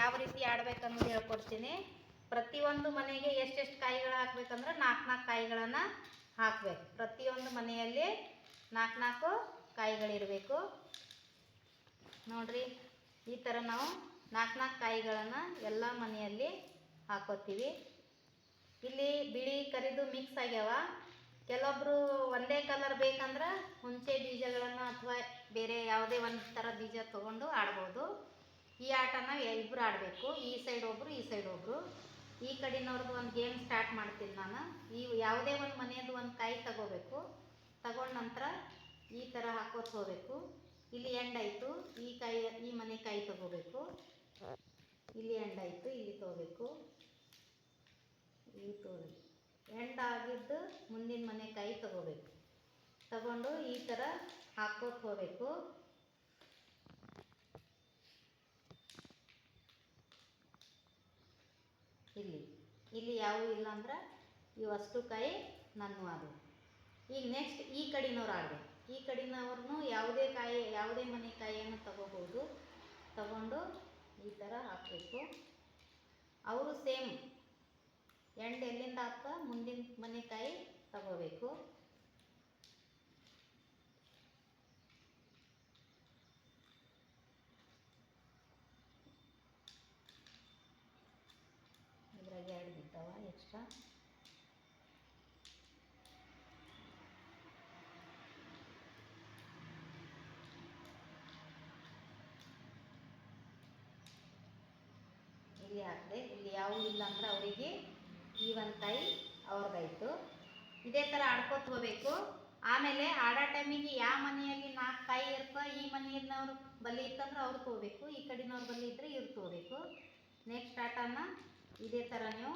ಯಾವ ರೀತಿ ಆಡ್ಬೇಕನ್ನೋದು ಹೇಳ್ಕೊಡ್ತೀನಿ. ಪ್ರತಿಯೊಂದು ಮನೆಗೆ ಎಷ್ಟೆಷ್ಟು ಕಾಯಿಗಳು ಹಾಕ್ಬೇಕಂದ್ರೆ ನಾಲ್ಕು ನಾಲ್ಕು ಕಾಯಿಗಳನ್ನು ಹಾಕಬೇಕು. ಪ್ರತಿಯೊಂದು ಮನೆಯಲ್ಲಿ ನಾಲ್ಕು ನಾಲ್ಕು ಕಾಯಿಗಳಿರಬೇಕು. ನೋಡ್ರಿ, ಈ ಥರ ನಾವು ನಾಲ್ಕು ನಾಲ್ಕು ಕಾಯಿಗಳನ್ನು ಎಲ್ಲ ಮನೆಯಲ್ಲಿ ಹಾಕೋತೀವಿ. ಇಲ್ಲಿ ಬಿಳಿ ಕರಿದು ಮಿಕ್ಸ್ ಆಗ್ಯಾವ. ಕೆಲವೊಬ್ರು ಒಂದೇ ಕಲರ್ ಬೇಕಂದ್ರೆ ಹುಂಚೆ ಬೀಜಗಳನ್ನು ಅಥವಾ ಬೇರೆ ಯಾವುದೇ ಒಂದು ಥರ ಬೀಜ ತೊಗೊಂಡು ಆಡ್ಬೋದು. ಈ ಆಟನ ಇಬ್ಬರು ಆಡಬೇಕು. ಈ ಸೈಡ್ ಒಬ್ಬರು ಈ ಸೈಡ್ ಒಬ್ಬರು ಈ ಕಡೆನವ್ರದ್ದು ಒಂದು ಗೇಮ್ ಸ್ಟಾರ್ಟ್ ಮಾಡ್ತೀನಿ ನಾನು. ಈ ಯಾವುದೇ ಒಂದು ಮನೆಯದು ಒಂದು ಕಾಯಿ ತಗೋಬೇಕು. ತಗೊಂಡ ನಂತರ ಈ ಥರ ಹಾಕೋತ ಹೋಗಬೇಕು. ಇಲ್ಲಿ ಎಂಡ್ ಆಯಿತು. ಈ ಕಾಯಿ, ಈ ಮನೆ ಕಾಯಿ ತಗೋಬೇಕು. ಇಲ್ಲಿ ಎಂಡ್ ಆಯಿತು. ಇಲ್ಲಿ ತಗೋಬೇಕು. ಇಲ್ಲಿ ತಗೋಬೇಕು. ಎಂಡ್ ಆಗಿದ್ದು ಮುಂದಿನ ಮನೆ ಕಾಯಿ ತಗೋಬೇಕು. ತಗೊಂಡು ಈ ಥರ ಹಾಕೋತ ಹೋಗ್ಬೇಕು. ಇಲ್ಲಿ. ಇಲ್ಲಿ ಯಾವೂ ಇಲ್ಲ ಅಂದ್ರೆ ಇವು ಅಷ್ಟು ಕಾಯಿ ನನ್ನ ಅದು. ಈಗ ನೆಕ್ಸ್ಟ್ ಈ ಕಡಿನವ್ರು ಆಡ್ಬೇಕು ಈ ಕಡೆನವ್ರನ್ನು ಯಾವುದೇ ಕಾಯಿ, ಯಾವುದೇ ಮನೆ ಕಾಯಿಯನ್ನು ತಗೋಬೋದು. ತಗೊಂಡು ಈ ಥರ ಹಾಕಬೇಕು. ಅವರು ಸೇಮ್ ಎಂಡ್ ಎಲ್ಲಿಂದ ಹಾಕ್ತಾ ಮುಂದಿನ ಮನೆ ಕಾಯಿ ತಗೋಬೇಕು. ಎರಡು ಎಕ್ಸ್ಟ್ರಾ ಇಲ್ಲಿ ಹಾಕಿದೆ ಇಲ್ಲಿ ಯಾವ ಇಲ್ಲ ಅಂದ್ರೆ ಅವರಿಗೆ ಈ ಒಂದು ತಾಯಿ ಅವ್ರದ್ದಾಯ್ತು. ಇದೇ ಥರ ಆಡ್ಕೋತ ಹೋಗ್ಬೇಕು. ಆಮೇಲೆ ಆಡೋ ಟೈಮಿಗೆ ಯಾವ ಮನೆಯಲ್ಲಿ ನಾಲ್ಕು ತಾಯಿ ಇರ್ತೋ, ಈ ಮನೆಯವ್ರು ಬಲಿ ಇತ್ತಂದ್ರೆ ಅವ್ರು ತೊಗೋಬೇಕು. ಈ ಕಡಿನವ್ರು ಬಲಿ ಇದ್ದರೆ ಇವ್ರು ತೊಗೋಬೇಕು. ನೆಕ್ಸ್ಟ್ ಆಟನ ಇದೇ ಥರ ನೀವು